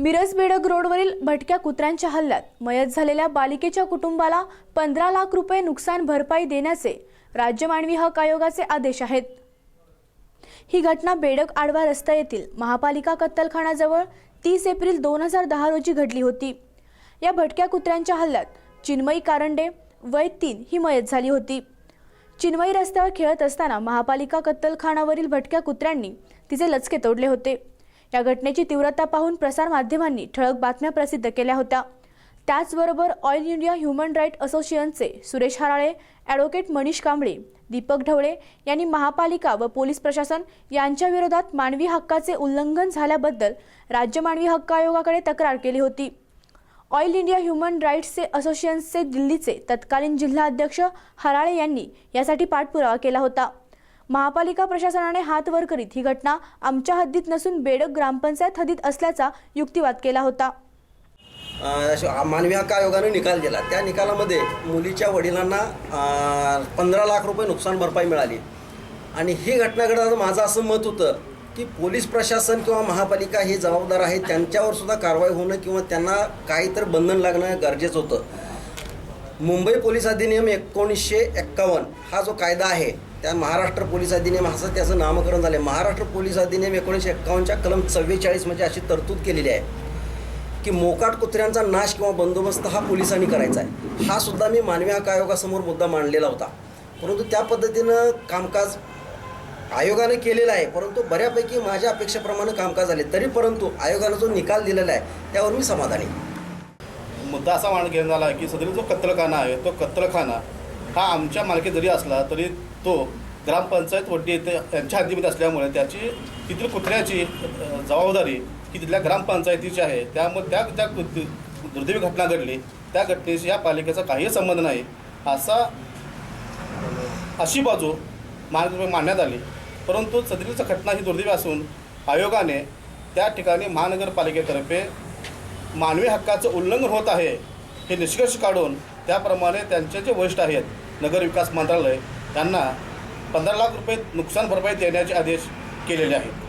मिरज बेडग रोडवरील भटक्या कुत्र्यांच्या हल्ल्यात मयत झालेल्या बालिकेच्या कुटुंबाला पंधरा लाख रुपये नुकसान भरपाई देण्याचे राज्य मानवी हक आयोगाचे आदेश आहेत. ही घटना बेडग आडवा रस्ता येथील महापालिका कत्तलखानाजवळ तीस एप्रिल दोन हजार दहा रोजी घडली होती. या भटक्या कुत्र्यांच्या हल्ल्यात चिन्मयी कारंडे वय तीन ही मयत झाली होती. चिन्मयी रस्त्यावर खेळत असताना महापालिका कत्तलखानावरील भटक्या कुत्र्यांनी तिचे लचके तोडले होते. या घटनेची तीव्रता पाहून प्रसारमाध्यमांनी ठळक बातम्या प्रसिद्ध केल्या होत्या. त्याचबरोबर ऑइल इंडिया ह्युमन राईट असोसिएशनचे सुरेश हराळे ॲडव्होकेट मनीष कांबळे दीपक ढवळे यांनी महापालिका व पोलीस प्रशासन यांच्या विरोधात मानवी हक्काचे उल्लंघन झाल्याबद्दल राज्य मानवी हक्क आयोगाकडे तक्रार केली होती. ऑइल इंडिया ह्युमन राईट्सचे असोसिएशनचे दिल्लीचे तत्कालीन जिल्हा अध्यक्ष हराळे यांनी यासाठी पाठपुरावा केला होता. महापालिका प्रशासनाने हात वर करीत ही घटना आमच्या हद्दीत नसून बेडक ग्रामपंचायत हद्दीत असल्याचा युक्तिवाद केला होता. मानवी हक्क आयोगाने निकाल दिला. त्या निकालामध्ये मुलीच्या वडिलांना पंधरा लाख रुपये नुकसान भरपाई मिळाली. आणि ही घटना माझं असं मत होतं की पोलीस प्रशासन किंवा महापालिका हे जबाबदार आहे त्यांच्यावर सुद्धा कारवाई होणं किंवा त्यांना काहीतरी बंधन लागणं गरजेचं होतं. मुंबई पोलीस अधिनियम एकोणीसशे एक्कावन्न हा जो कायदा आहे त्या महाराष्ट्र पोलीस अधिनियम असं त्याचं नामकरण झालं आहे महाराष्ट्र पोलीस अधिनियम एकोणीसशे एक्कावन्नच्या कलम चव्वेचाळीसमध्ये अशी तरतूद केलेली आहे की मोकाट कुत्र्यांचा नाश किंवा बंदोबस्त हा पोलिसांनी करायचा आहे. हा सुद्धा मी मानवी हक्क आयोगासमोर मुद्दा मांडलेला होता. परंतु त्या पद्धतीनं कामकाज आयोगाने केलेलं आहे परंतु बऱ्यापैकी माझ्या अपेक्षेप्रमाणे कामकाज झाले. तरी परंतु आयोगानं जो निकाल दिलेला आहे त्यावर मी समाधानी आहे. मुद्दा असा मांड घेण्यात आला आहे की सदरी जो कत्तलखाना आहे तो कत्तलखाना हा आमच्या मालकी जरी असला तरी तो ग्रामपंचायत वड्डी येथे यांच्या हद्दीमध्ये असल्यामुळे त्याची तिथील कुत्र्याची जबाबदारी ही तिथल्या ग्रामपंचायतीची आहे. त्यामुळे त्या त्या दुर्दैवी घटना घडली. त्या घटनेशी या पालिकेचा काही संबंध नाही. असा अशी बाजू महानगर मांडण्यात आली. परंतु सदरीच घटना ही दुर्दैवी असून आयोगाने त्या ठिकाणी महानगरपालिकेतर्फे मानवी हक्काचं उल्लंघन होत आहे हे निष्कर्ष काढून त्याप्रमाणे त्यांचे जे वरिष्ठ आहेत नगर विकास मंत्रालय त्यांना पंधरा लाख रुपये नुकसान भरपाई देण्याचे आदेश केलेले आहेत.